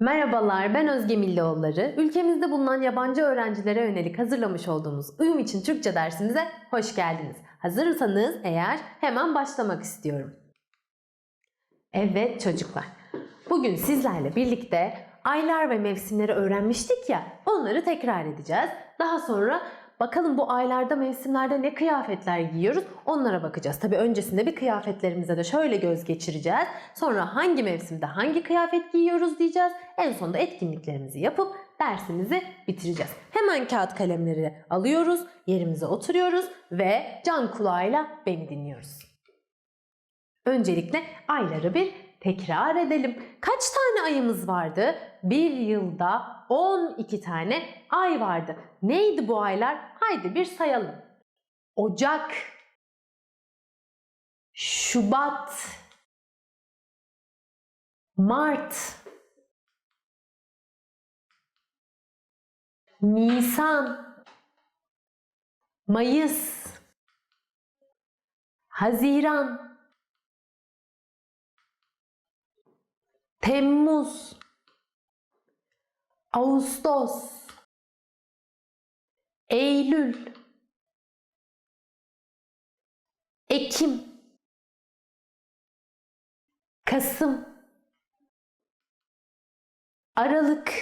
Merhabalar, ben Özge Millioğulları. Ülkemizde bulunan yabancı öğrencilere yönelik hazırlamış olduğumuz Uyum için Türkçe dersimize hoş geldiniz. Hazırsanız eğer hemen başlamak istiyorum. Evet çocuklar, bugün sizlerle birlikte aylar ve mevsimleri öğrenmiştik ya, onları tekrar edeceğiz. Daha sonra bakalım bu aylarda, mevsimlerde ne kıyafetler giyiyoruz onlara bakacağız. Tabi öncesinde bir kıyafetlerimize de şöyle göz geçireceğiz. Sonra hangi mevsimde hangi kıyafet giyiyoruz diyeceğiz. En sonunda etkinliklerimizi yapıp dersimizi bitireceğiz. Hemen kağıt kalemleri alıyoruz, yerimize oturuyoruz ve can kulağıyla beni dinliyoruz. Öncelikle ayları bir tekrar edelim. Kaç tane ayımız vardı? Bir yılda 12 tane ay vardı. Neydi bu aylar? Haydi bir sayalım. Ocak, Şubat, Mart, Nisan, Mayıs, Haziran, Temmuz, Ağustos, Eylül, Ekim, Kasım, Aralık.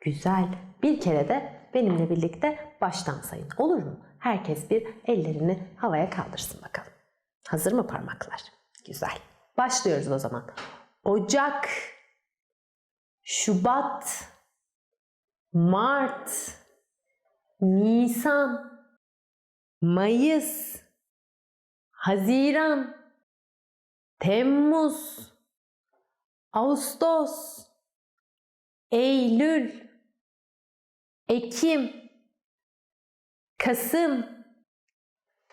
Güzel. Bir kere de benimle birlikte baştan sayın. Olur mu? Herkes bir ellerini havaya kaldırsın bakalım. Hazır mı parmaklar? Güzel. Başlıyoruz o zaman. Ocak, Şubat, Mart, Nisan, Mayıs, Haziran, Temmuz, Ağustos, Eylül, Ekim, Kasım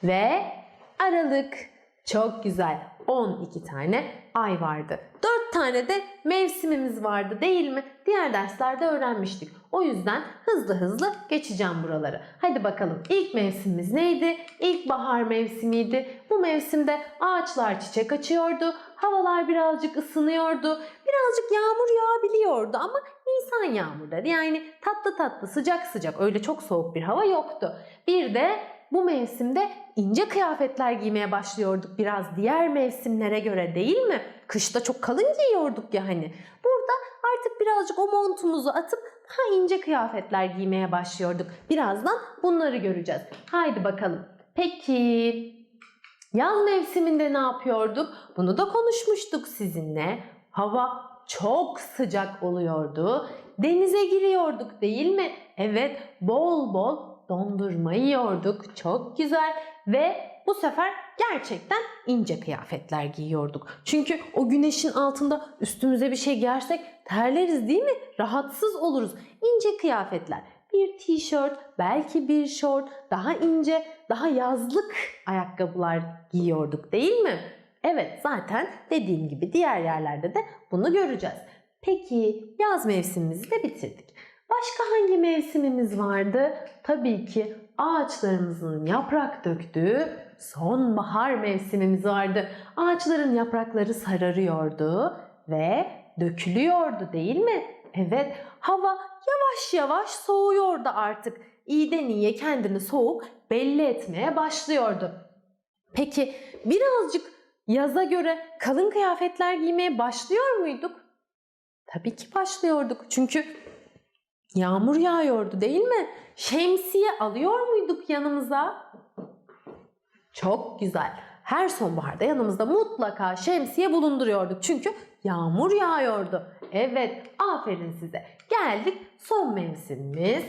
ve Aralık. Çok güzel. 12 tane ay vardı. 4 tane de mevsimimiz vardı değil mi? Diğer derslerde öğrenmiştik. O yüzden hızlı hızlı geçeceğim buraları. Hadi bakalım ilk mevsimimiz neydi? İlkbahar mevsimiydi. Bu mevsimde ağaçlar çiçek açıyordu. Havalar birazcık ısınıyordu. Birazcık yağmur yağabiliyordu ama Nisan yağmurları yani tatlı tatlı sıcak sıcak öyle çok soğuk bir hava yoktu. Bir de bu mevsimde ince kıyafetler giymeye başlıyorduk biraz diğer mevsimlere göre değil mi? Kışta çok kalın giyiyorduk ya hani. Burada artık birazcık o montumuzu atıp daha ince kıyafetler giymeye başlıyorduk. Birazdan bunları göreceğiz. Haydi bakalım. Peki yaz mevsiminde ne yapıyorduk? Bunu da konuşmuştuk sizinle. Hava çok sıcak oluyordu. Denize giriyorduk değil mi? Evet, bol bol dondurma yiyorduk. Çok güzel ve bu sefer gerçekten ince kıyafetler giyiyorduk. Çünkü o güneşin altında üstümüze bir şey giyersek terleriz değil mi? Rahatsız oluruz. İnce kıyafetler. Bir tişört, belki bir şort, daha ince, daha yazlık ayakkabılar giyiyorduk değil mi? Evet zaten dediğim gibi diğer yerlerde de bunu göreceğiz. Peki yaz mevsimimizi de bitirdik. Başka hangi mevsimimiz vardı? Tabii ki ağaçlarımızın yaprak döktüğü sonbahar mevsimimiz vardı. Ağaçların yaprakları sararıyordu ve dökülüyordu değil mi? Evet, hava yavaş yavaş soğuyordu artık. İyiden iyiye kendini soğuk belli etmeye başlıyordu. Peki birazcık yaza göre kalın kıyafetler giymeye başlıyor muyduk? Tabii ki başlıyorduk. Çünkü yağmur yağıyordu değil mi? Şemsiye alıyor muyduk yanımıza? Çok güzel. Her sonbaharda yanımızda mutlaka şemsiye bulunduruyorduk. Çünkü yağmur yağıyordu. Evet, aferin size. Geldik son mevsimimiz.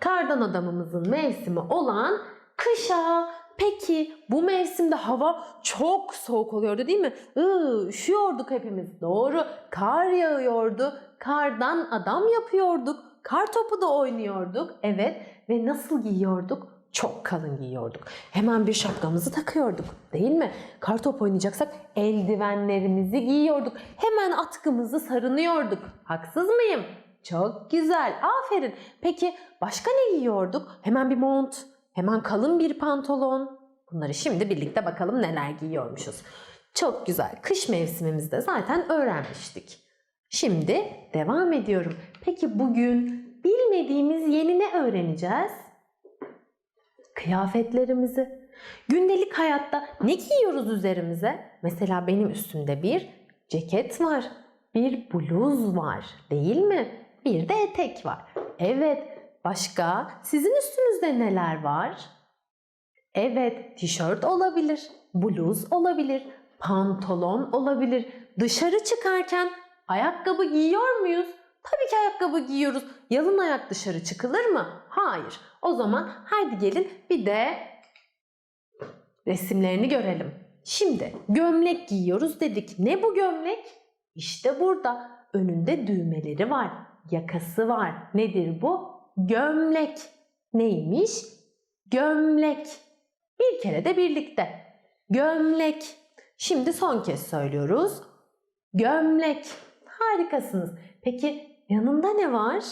Kardan adamımızın mevsimi olan kışa. Peki bu mevsimde hava çok soğuk oluyordu değil mi? Iı, üşüyorduk hepimiz. Doğru. Kar yağıyordu. Kardan adam yapıyorduk. Kar topu da oynuyorduk. Evet. Ve nasıl giyiyorduk? Çok kalın giyiyorduk. Hemen bir şapkamızı takıyorduk. Değil mi? Kar top oynayacaksak eldivenlerimizi giyiyorduk. Hemen atkımızı sarınıyorduk. Haksız mıyım? Çok güzel. Aferin. Peki başka ne giyiyorduk? Hemen bir mont, hemen kalın bir pantolon. Bunları şimdi birlikte bakalım neler giyiyormuşuz. Çok güzel. Kış mevsimimizde zaten öğrenmiştik. Şimdi devam ediyorum. Peki bugün bilmediğimiz yeni ne öğreneceğiz? Kıyafetlerimizi. Gündelik hayatta ne giyiyoruz üzerimize? Mesela benim üstümde bir ceket var, bir bluz var, değil mi? Bir de etek var. Evet, başka sizin üstünüzde neler var? Evet, tişört olabilir, bluz olabilir, pantolon olabilir. Dışarı çıkarken ayakkabı giyiyor muyuz? Tabii ki ayakkabı giyiyoruz. Yalın ayak dışarı çıkılır mı? Hayır. O zaman haydi gelin bir de resimlerini görelim. Şimdi gömlek giyiyoruz dedik. Ne bu gömlek? İşte burada önünde düğmeleri var. Yakası var. Nedir bu? Gömlek. Neymiş? Gömlek. Bir kere de birlikte. Gömlek. Şimdi son kez söylüyoruz. Gömlek. Harikasınız. Peki yanında ne var?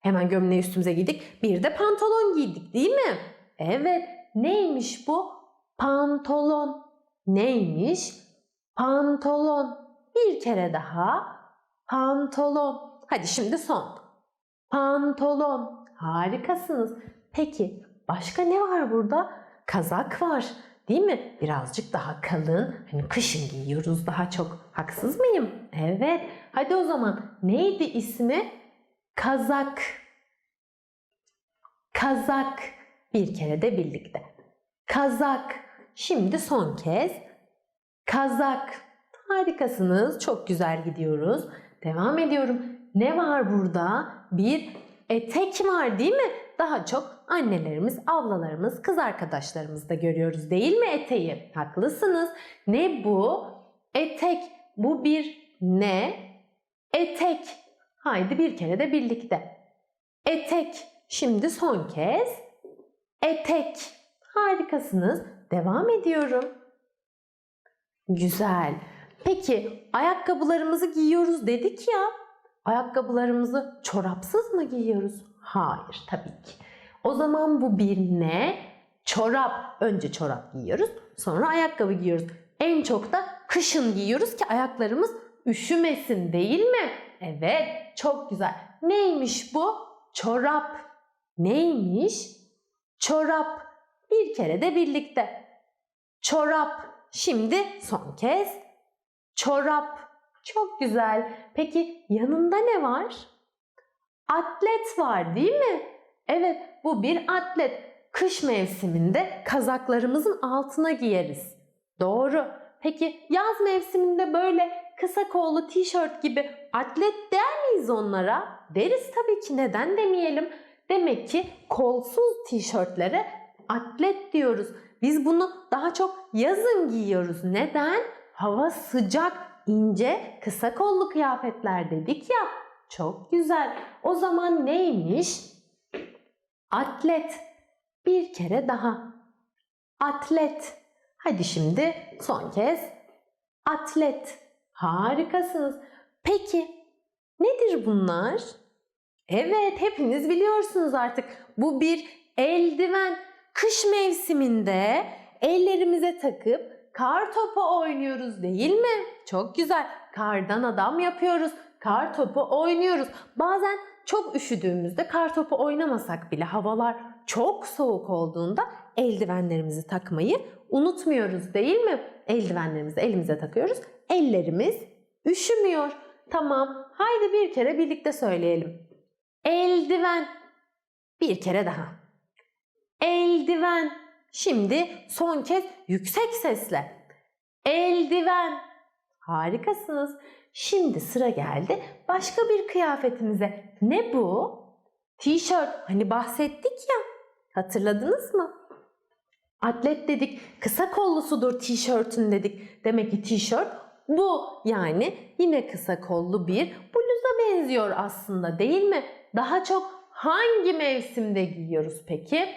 Hemen gömleği üstümüze giydik. Bir de pantolon giydik değil mi? Evet. Neymiş bu? Pantolon. Neymiş? Pantolon. Bir kere daha. Pantolon. Hadi şimdi son. Pantolon. Harikasınız. Peki başka ne var burada? Kazak var. Değil mi? Birazcık daha kalın. Hani kışın giyiyoruz daha çok. Haksız mıyım? Evet. Hadi o zaman neydi ismi? Kazak. Kazak. Bir kere de birlikte. Kazak. Şimdi son kez. Kazak. Harikasınız. Çok güzel gidiyoruz. Devam ediyorum. Ne var burada? Bir etek var değil mi? Daha çok annelerimiz, ablalarımız, kız arkadaşlarımız da görüyoruz değil mi eteği? Haklısınız. Ne bu? Etek. Bu bir ne? Etek. Haydi bir kere de birlikte. Etek. Şimdi son kez. Etek. Harikasınız. Devam ediyorum. Güzel. Peki ayakkabılarımızı giyiyoruz dedik ya. Ayakkabılarımızı çorapsız mı giyiyoruz? Hayır tabii ki. O zaman bu bir ne? Çorap. Önce çorap giyiyoruz, sonra ayakkabı giyiyoruz. En çok da kışın giyiyoruz ki ayaklarımız üşümesin değil mi? Evet, çok güzel. Neymiş bu? Çorap. Neymiş? Çorap. Bir kere de birlikte. Çorap. Şimdi son kez. Çorap. Çok güzel. Peki yanında ne var? Atlet var değil mi? Evet bu bir atlet. Kış mevsiminde kazaklarımızın altına giyeriz. Doğru. Peki yaz mevsiminde böyle kısa kollu tişört gibi atlet der miyiz onlara? Deriz tabii ki neden demeyelim. Demek ki kolsuz tişörtlere atlet diyoruz. Biz bunu daha çok yazın giyiyoruz. Neden? Hava sıcak, ince, kısa kollu kıyafetler dedik ya. Çok güzel. O zaman neymiş? Atlet. Bir kere daha. Atlet. Hadi şimdi son kez. Atlet. Harikasınız. Peki nedir bunlar? Evet hepiniz biliyorsunuz artık. Bu bir eldiven. Kış mevsiminde ellerimize takıp kar topu oynuyoruz değil mi? Çok güzel. Kardan adam yapıyoruz. Kar topu oynuyoruz. Bazen çok üşüdüğümüzde kar topu oynamasak bile havalar çok soğuk olduğunda eldivenlerimizi takmayı unutmuyoruz değil mi? Eldivenlerimizi elimize takıyoruz. Ellerimiz üşümüyor. Tamam. Haydi bir kere birlikte söyleyelim. Eldiven. Bir kere daha. Eldiven. Şimdi son kez yüksek sesle. Eldiven. Harikasınız. Şimdi sıra geldi başka bir kıyafetimize. Ne bu? Tişört. Hani bahsettik ya. Hatırladınız mı? Atlet dedik. Kısa kollusudur tişörtün dedik. Demek ki tişört bu. Yani yine kısa kollu bir bluza benziyor aslında değil mi? Daha çok hangi mevsimde giyiyoruz peki?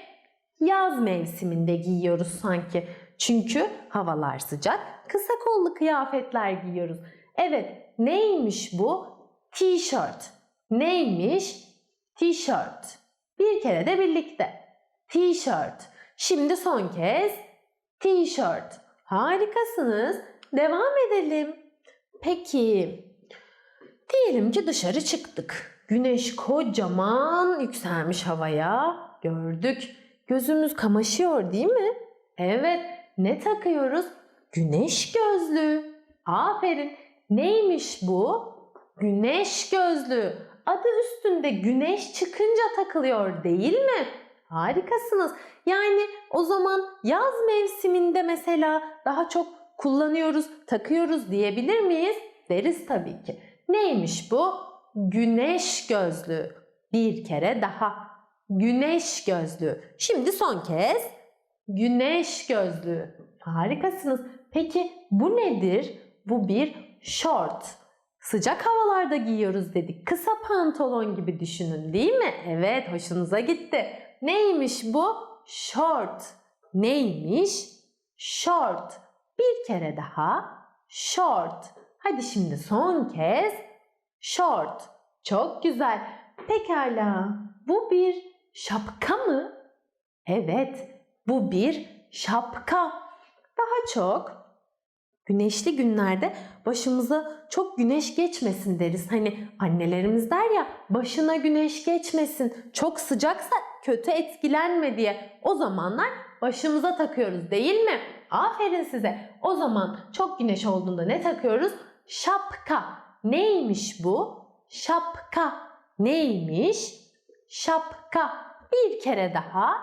Yaz mevsiminde giyiyoruz sanki. Çünkü havalar sıcak. Kısa kollu kıyafetler giyiyoruz. Evet, neymiş bu? T-shirt. Neymiş? T-shirt. Bir kere de birlikte. T-shirt. Şimdi son kez t-shirt. Harikasınız. Devam edelim. Peki Diyelim ki dışarı çıktık. Güneş kocaman yükselmiş havaya. Gördük. Gözümüz kamaşıyor değil mi? Evet. Ne takıyoruz? Güneş gözlüğü. Aferin. Neymiş bu? Güneş gözlüğü. Adı üstünde güneş çıkınca takılıyor değil mi? Harikasınız. Yani o zaman yaz mevsiminde mesela daha çok kullanıyoruz, takıyoruz diyebilir miyiz? Deriz tabii ki. Neymiş bu? Güneş gözlüğü. Bir kere daha. Güneş gözlüğü. Şimdi son kez. Güneş gözlüğü. Harikasınız. Peki bu nedir? Bu bir short. Sıcak havalarda giyiyoruz dedik. Kısa pantolon gibi düşünün değil mi? Evet hoşunuza gitti. Neymiş bu? Short. Neymiş? Short. Bir kere daha. Short. Hadi şimdi son kez. Short. Çok güzel. Pekala. Bu bir şapka mı? Evet. Bu bir şapka. Daha çok güneşli günlerde başımıza çok güneş geçmesin deriz. Hani annelerimiz der ya başına güneş geçmesin. Çok sıcaksa kötü etkilenme diye. O zamanlar başımıza takıyoruz değil mi? Aferin size. O zaman çok güneş olduğunda ne takıyoruz? Şapka. Neymiş bu? Şapka. Neymiş? Şapka. Bir kere daha.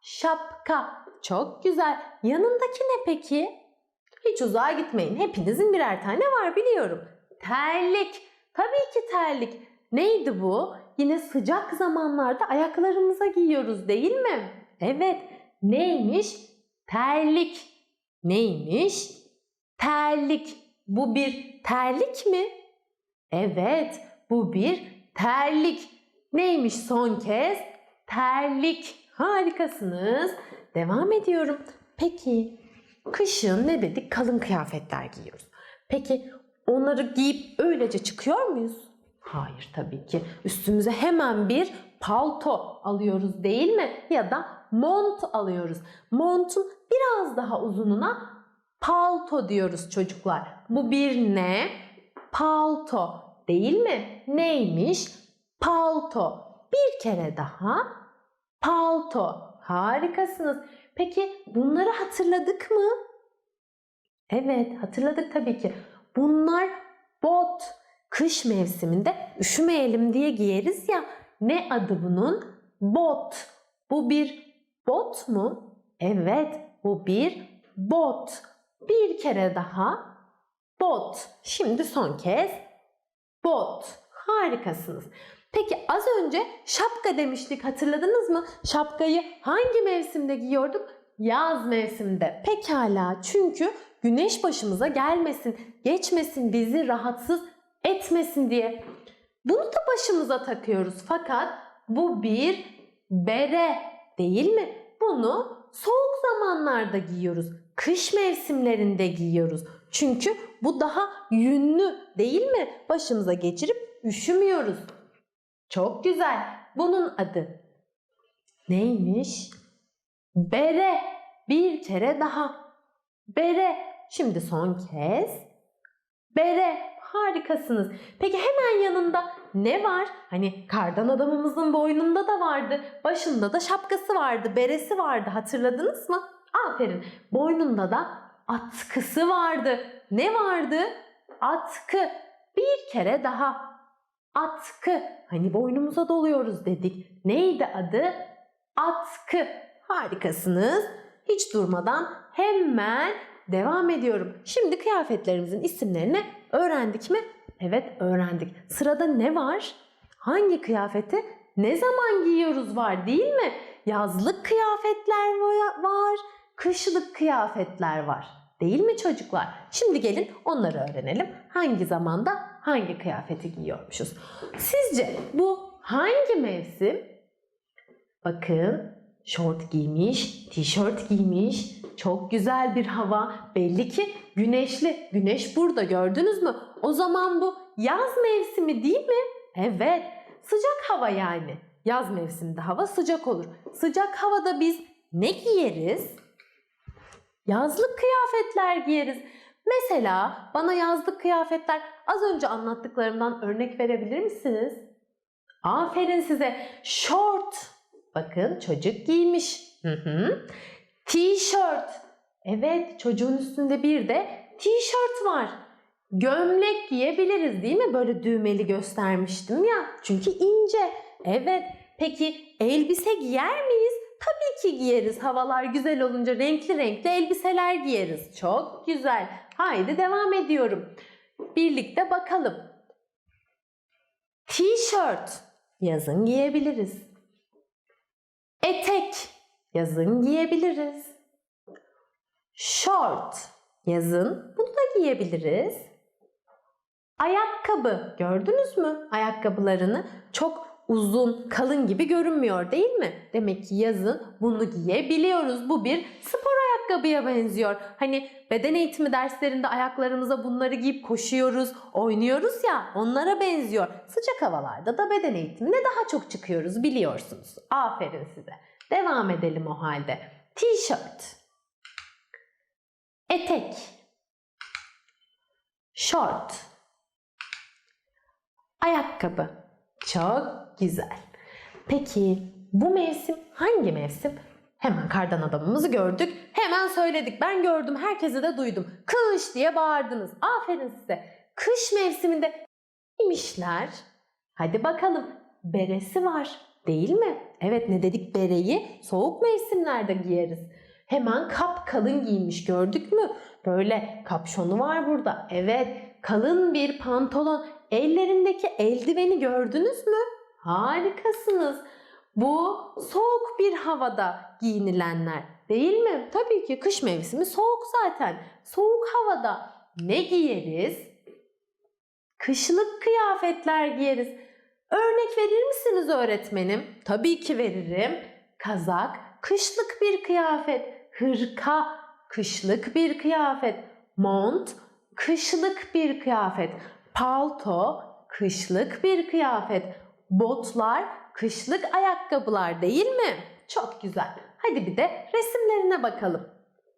Şapka. Çok güzel. Yanındaki ne peki? Hiç uzağa gitmeyin. Hepinizin birer tane var biliyorum. Terlik. Tabii ki terlik. Neydi bu? Yine sıcak zamanlarda ayaklarımıza giyiyoruz değil mi? Evet. Neymiş? Terlik. Neymiş? Terlik. Bu bir terlik mi? Evet, bu bir terlik. Neymiş son kez? Terlik. Harikasınız. Devam ediyorum. Peki kışın ne dedik? Kalın kıyafetler giyiyoruz. Peki onları giyip öylece çıkıyor muyuz? Hayır tabii ki. Üstümüze hemen bir palto alıyoruz değil mi? Ya da mont alıyoruz. Montun biraz daha uzununa palto diyoruz çocuklar. Bu bir ne? Palto değil mi? Neymiş? Palto. Bir kere daha palto. Harikasınız. Peki bunları hatırladık mı? Evet hatırladık tabii ki. Bunlar bot. Kış mevsiminde üşümeyelim diye giyeriz ya. Ne adı bunun? Bot. Bu bir bot mu? Evet bu bir bot. Bir kere daha bot. Şimdi son kez bot. Harikasınız. Peki az önce şapka demiştik hatırladınız mı? Şapkayı hangi mevsimde giyiyorduk? Yaz mevsiminde. Pekala çünkü güneş başımıza gelmesin, geçmesin, bizi rahatsız etmesin diye. Bunu da başımıza takıyoruz fakat bu bir bere değil mi? Bunu soğuk zamanlarda giyiyoruz. Kış mevsimlerinde giyiyoruz. Çünkü bu daha yünlü değil mi? Başımıza geçirip üşümüyoruz. Çok güzel. Bunun adı neymiş? Bere. Bir kere daha. Bere. Şimdi son kez. Bere. Harikasınız. Peki hemen yanında ne var? Hani kardan adamımızın boynunda da vardı. Başında da şapkası vardı. Beresi vardı. Hatırladınız mı? Aferin. Boynunda da atkısı vardı. Ne vardı? Atkı. Bir kere daha. Atkı. Hani boynumuza doluyoruz dedik. Neydi adı? Atkı. Harikasınız. Hiç durmadan hemen devam ediyorum. Şimdi kıyafetlerimizin isimlerini öğrendik mi? Evet öğrendik. Sırada ne var? Hangi kıyafeti ne zaman giyiyoruz var değil mi? Yazlık kıyafetler va- var, kışlık kıyafetler var. Değil mi çocuklar? Şimdi gelin onları öğrenelim. Hangi zamanda hangi kıyafeti giyiyormuşuz? Sizce bu hangi mevsim? Bakın şort giymiş, tişört giymiş. Çok güzel bir hava. Belli ki güneşli. Güneş burada gördünüz mü? O zaman bu yaz mevsimi değil mi? Evet. Sıcak hava yani. Yaz mevsiminde hava sıcak olur. Sıcak havada biz ne giyeriz? Yazlık kıyafetler giyeriz. Mesela bana yazlık kıyafetler az önce anlattıklarımdan örnek verebilir misiniz? Aferin size. Short. Bakın çocuk giymiş. T-shirt. Evet çocuğun üstünde bir de t-shirt var. Gömlek giyebiliriz değil mi? Böyle düğmeli göstermiştim ya. Çünkü ince. Evet. Peki elbise giyer miyiz? Tabii ki giyeriz. Havalar güzel olunca renkli renkli elbiseler giyeriz. Çok güzel. Haydi devam ediyorum. Birlikte bakalım. T-shirt yazın giyebiliriz. Etek yazın giyebiliriz. Short yazın bunu da giyebiliriz. Ayakkabı gördünüz mü ayakkabılarını? Çok uzun, kalın gibi görünmüyor değil mi? Demek ki yazın bunu giyebiliyoruz. Bu bir spor ayakkabıya benziyor. Hani beden eğitimi derslerinde ayaklarımıza bunları giyip koşuyoruz, oynuyoruz ya onlara benziyor. Sıcak havalarda da beden eğitimine daha çok çıkıyoruz biliyorsunuz. Aferin size. Devam edelim o halde. T-shirt. Etek. Short. Ayakkabı. Çok güzel. Peki bu mevsim hangi mevsim? Hemen kardan adamımızı gördük. Hemen söyledik. Ben gördüm. Herkese de duydum. Kış diye bağırdınız. Aferin size. Kış mevsiminde neymişler? Hadi bakalım. Beresi var. Değil mi? Evet ne dedik bereyi? Soğuk mevsimlerde giyeriz. Hemen kap kalın giymiş gördük mü? Böyle kapşonu var burada. Evet kalın bir pantolon. Ellerindeki eldiveni gördünüz mü? Harikasınız. Bu soğuk bir havada giyinilenler değil mi? Tabii ki kış mevsimi soğuk zaten. Soğuk havada ne giyeriz? Kışlık kıyafetler giyeriz. Örnek verir misiniz öğretmenim? Tabii ki veririm. Kazak, kışlık bir kıyafet. Hırka, kışlık bir kıyafet. Mont, kışlık bir kıyafet. Palto, kışlık bir kıyafet. Botlar, kışlık ayakkabılar değil mi? Çok güzel. Hadi bir de resimlerine bakalım.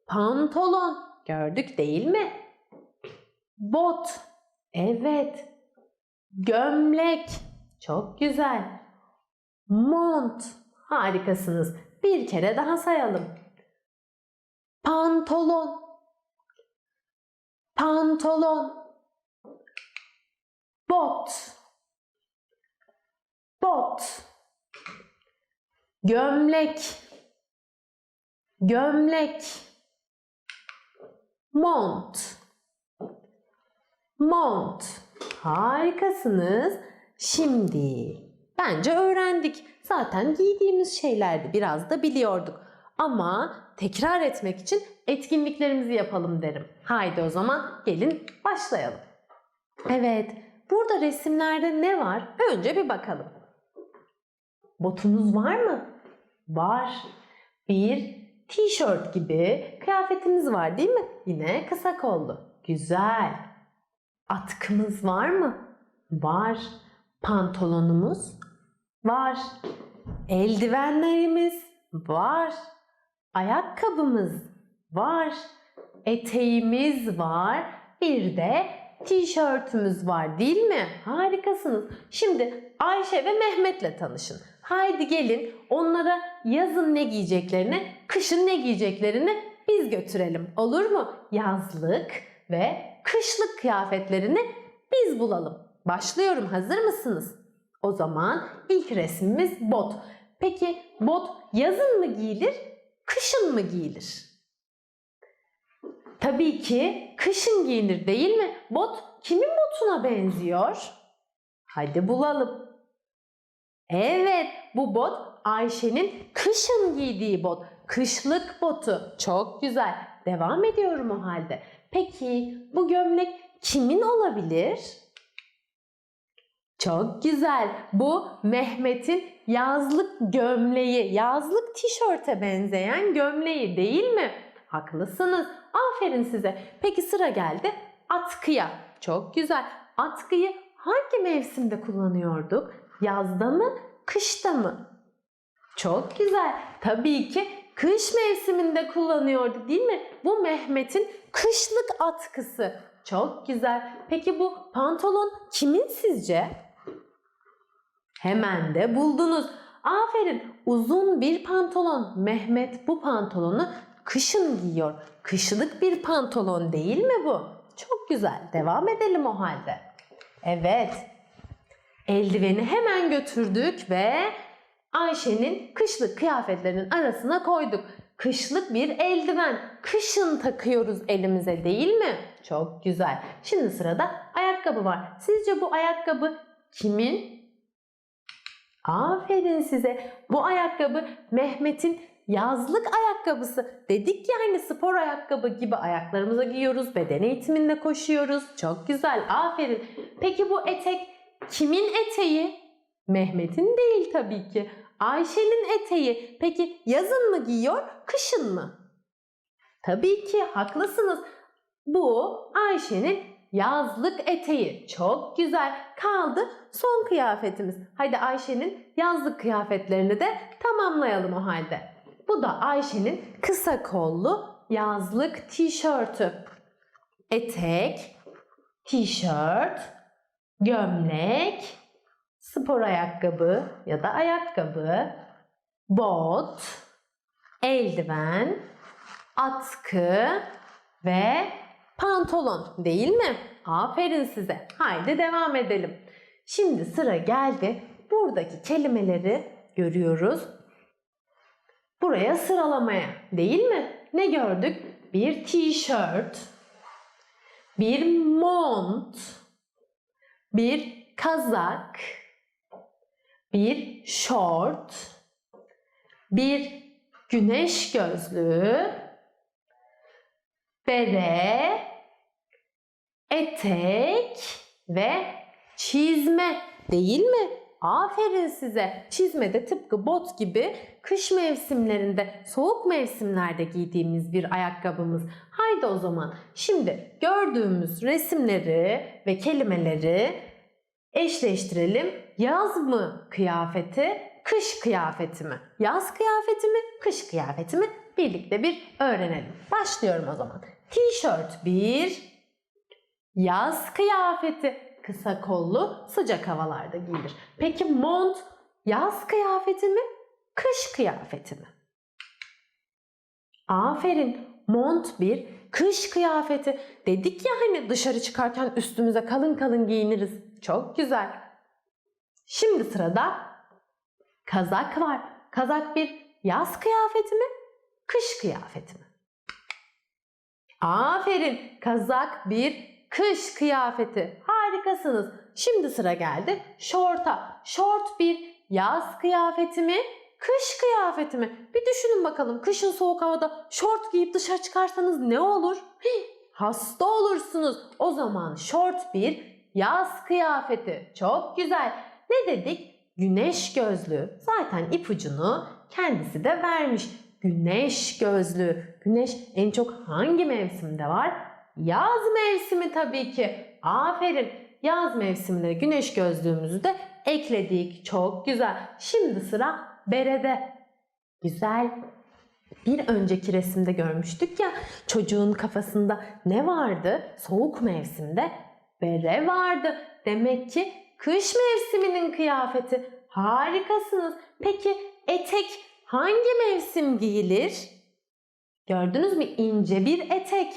Pantolon, gördük değil mi? Bot, evet. Gömlek, çok güzel. Mont, harikasınız. Bir kere daha sayalım. Pantolon, pantolon, bot, bot, gömlek, gömlek, mont, mont. Harikasınız. Şimdi bence öğrendik. Zaten giydiğimiz şeylerdi. Biraz da biliyorduk. Ama tekrar etmek için etkinliklerimizi yapalım derim. Haydi o zaman gelin başlayalım. Evet, burada resimlerde ne var? Önce bir bakalım. Botunuz var mı? Var. Bir tişört gibi kıyafetimiz var değil mi? Yine kısa kollu. Güzel. Atkımız var mı? Var. Pantolonumuz var. Eldivenlerimiz var. Ayakkabımız var. Eteğimiz var. Bir de tişörtümüz var değil mi? Harikasınız. Şimdi Ayşe ve Mehmet'le tanışın. Haydi gelin onlara yazın ne giyeceklerini, kışın ne giyeceklerini biz götürelim. Olur mu? Yazlık ve kışlık kıyafetlerini biz bulalım. Başlıyorum. Hazır mısınız? O zaman ilk resmimiz bot. Peki bot yazın mı giyilir, kışın mı giyilir? Tabii ki kışın giyinir değil mi? Bot kimin botuna benziyor? Hadi bulalım. Evet, bu bot Ayşe'nin kışın giydiği bot. Kışlık botu. Çok güzel. Devam ediyorum o halde. Peki bu gömlek kimin olabilir? Çok güzel. Bu Mehmet'in yazlık gömleği, yazlık tişörte benzeyen gömleği değil mi? Haklısınız. Aferin size. Peki sıra geldi atkıya. Çok güzel. Atkıyı hangi mevsimde kullanıyorduk? Yazda mı, kışta mı? Çok güzel. Tabii ki kış mevsiminde kullanıyordu değil mi? Bu Mehmet'in kışlık atkısı. Çok güzel. Peki bu pantolon kimin sizce? Hemen de buldunuz. Aferin. Uzun bir pantolon. Mehmet bu pantolonu kışın giyiyor. Kışlık bir pantolon değil mi bu? Çok güzel. Devam edelim o halde. Evet. Eldiveni hemen götürdük ve Ayşe'nin kışlık kıyafetlerinin arasına koyduk. Kışlık bir eldiven. Kışın takıyoruz elimize değil mi? Çok güzel. Şimdi sırada ayakkabı var. Sizce bu ayakkabı kimin? Aferin size. Bu ayakkabı Mehmet'in yazlık ayakkabısı. Dedik ya hani spor ayakkabı gibi ayaklarımıza giyiyoruz. Beden eğitiminde koşuyoruz. Çok güzel. Aferin. Peki bu etek kimin eteği? Mehmet'in değil tabii ki. Ayşe'nin eteği. Peki yazın mı giyiyor, kışın mı? Tabii ki haklısınız. Bu Ayşe'nin yazlık eteği. Çok güzel. Kaldı son kıyafetimiz. Hadi Ayşe'nin yazlık kıyafetlerini de tamamlayalım o halde. Bu da Ayşe'nin kısa kollu yazlık tişörtü. Etek, tişört, gömlek, spor ayakkabı ya da ayakkabı, bot, eldiven, atkı ve pantolon değil mi? Aferin size. Haydi devam edelim. Şimdi sıra geldi. Buradaki kelimeleri görüyoruz. Buraya sıralamaya değil mi? Ne gördük? Bir tişört, bir mont, bir kazak, bir şort, bir güneş gözlüğü, bere, etek ve çizme değil mi? Aferin size. Çizme de tıpkı bot gibi kış mevsimlerinde, soğuk mevsimlerde giydiğimiz bir ayakkabımız. Haydi o zaman şimdi gördüğümüz resimleri ve kelimeleri eşleştirelim. Yaz mı kıyafeti, kış kıyafeti mi? Yaz kıyafeti mi, kış kıyafeti mi? Birlikte bir öğrenelim. Başlıyorum o zaman. Tişört bir, yaz kıyafeti kısa kollu sıcak havalarda giyilir. Peki mont yaz kıyafeti mi, kış kıyafeti mi? Aferin. Mont bir kış kıyafeti. Dedik ya hani dışarı çıkarken üstümüze kalın kalın giyiniriz. Çok güzel. Şimdi sırada kazak var. Kazak bir yaz kıyafeti mi, kış kıyafeti mi? Aferin. Kazak bir kış kıyafeti. Harikasınız. Şimdi sıra geldi şorta. Şort bir yaz kıyafeti mi, kış kıyafeti mi? Bir düşünün bakalım. Kışın soğuk havada şort giyip dışarı çıkarsanız ne olur? Hasta olursunuz. O zaman şort bir yaz kıyafeti. Çok güzel. Ne dedik? Güneş gözlüğü. Zaten ipucunu kendisi de vermiş. Güneş gözlüğü. Güneş en çok hangi mevsimde var? Yaz mevsimi tabii ki. Aferin. Yaz mevsiminde güneş gözlüğümüzü de ekledik. Çok güzel. Şimdi sıra berede. Güzel. Bir önceki resimde görmüştük ya çocuğun kafasında ne vardı? Soğuk mevsimde bere vardı. Demek ki kış mevsiminin kıyafeti. Harikasınız. Peki etek hangi mevsim giyilir? Gördünüz mü? İnce bir etek.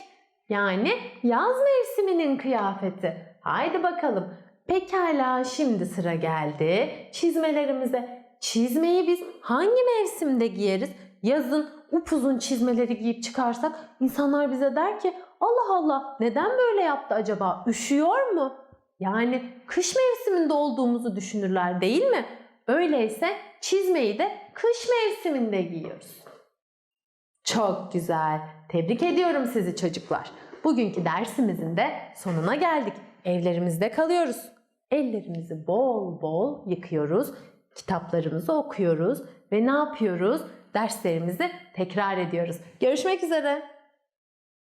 Yani yaz mevsiminin kıyafeti. Haydi bakalım. Pekala şimdi sıra geldi çizmelerimize. Çizmeyi biz hangi mevsimde giyeriz? Yazın upuzun çizmeleri giyip çıkarsak insanlar bize der ki Allah Allah neden böyle yaptı acaba? Üşüyor mu? Yani kış mevsiminde olduğumuzu düşünürler değil mi? Öyleyse çizmeyi de kış mevsiminde giyiyoruz. Çok güzel. Tebrik ediyorum sizi çocuklar. Bugünkü dersimizin de sonuna geldik. Evlerimizde kalıyoruz. Ellerimizi bol bol yıkıyoruz. Kitaplarımızı okuyoruz ve ne yapıyoruz? Derslerimizi tekrar ediyoruz. Görüşmek üzere.